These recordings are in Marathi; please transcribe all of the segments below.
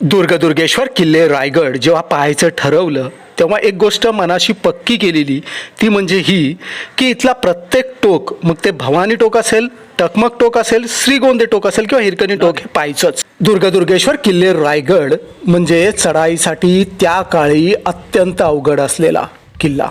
दुर्गदुर्गेश्वर किल्ले रायगड जेव्हा पाहायचं ठरवलं तेव्हा एक गोष्ट मनाशी पक्की केलेली ती म्हणजे ही की इथला प्रत्येक टोक मग ते भवानी टोक असेल टकमक टोक असेल श्रीगोंदे टोक असेल किंवा हिरकणी टोक हे पाहायचंच. दुर्गदुर्गेश्वर किल्ले रायगड म्हणजे चढाईसाठी त्या काळी अत्यंत अवघड असलेला किल्ला.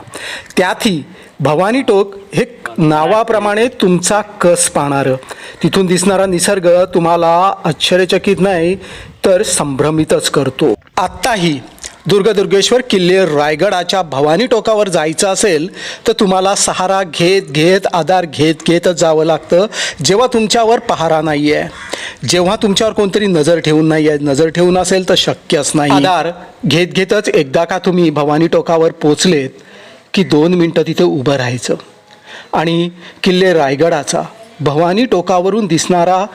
त्यातही भवानी टोक हे नावाप्रमाणे तुमचा कस पाहणारं. तिथून दिसणारा निसर्ग तुम्हाला आश्चर्यचकित नाही तर संभ्रमितच करतो. आत्ताही दुर्गदुर्गेश्वर किल्ले रायगडाच्या भवानी टोकावर जायचं असेल तर तुम्हाला सहारा घेत घेत आधार घेत घेतच जावं लागतं जेव्हा तुमच्यावर पहारा नाही आहे जेव्हा तुमच्यावर कोणतरी नजर ठेवून नाही आहे नजर ठेवून असेल तर शक्यच नाही. आधार घेत घेतच एकदा का तुम्ही भवानी टोकावर पोचलेत की दोन मिनटं तिथे उभं राहायचं. आणि किल्ले रायगडाचा भवानी टोकावरून दिसणारा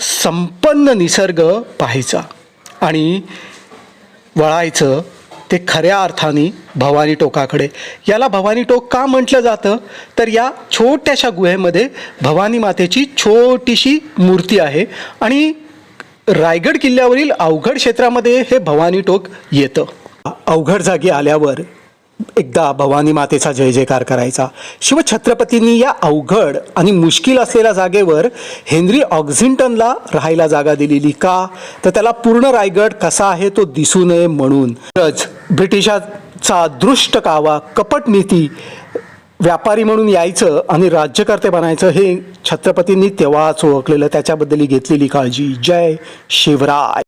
संपन्न निसर्ग पाहायचा आणि वळायचं ते खऱ्या अर्थाने भवानी टोकाकडे. याला भवानी टोक का म्हटलं जातं? तर या छोट्याशा गुहेमध्ये भवानी मातेची छोटीशी मूर्ती आहे आणि रायगड किल्ल्यावरील अवघड क्षेत्रामध्ये हे भवानी टोक येतं. अवघड जागी आल्यावर एकदा भवानी मातेचा जय जयकार करायचा. शिवछत्रपतींनी या अवघड आणि मुश्किल असलेल्या जागेवर हेनरी ऑक्झिंटनला राहायला जागा दिलेली का? तर त्याला पूर्ण रायगड कसा आहे तो दिसू नये म्हणून. ब्रिटिशाचा दृष्ट कावा कपट नीती व्यापारी म्हणून यायचं आणि राज्यकर्ते बनायचं हे छत्रपतींनी तेव्हाच ओळखलेलं त्याच्याबद्दल घेतलेली काळजी. जय शिवराय.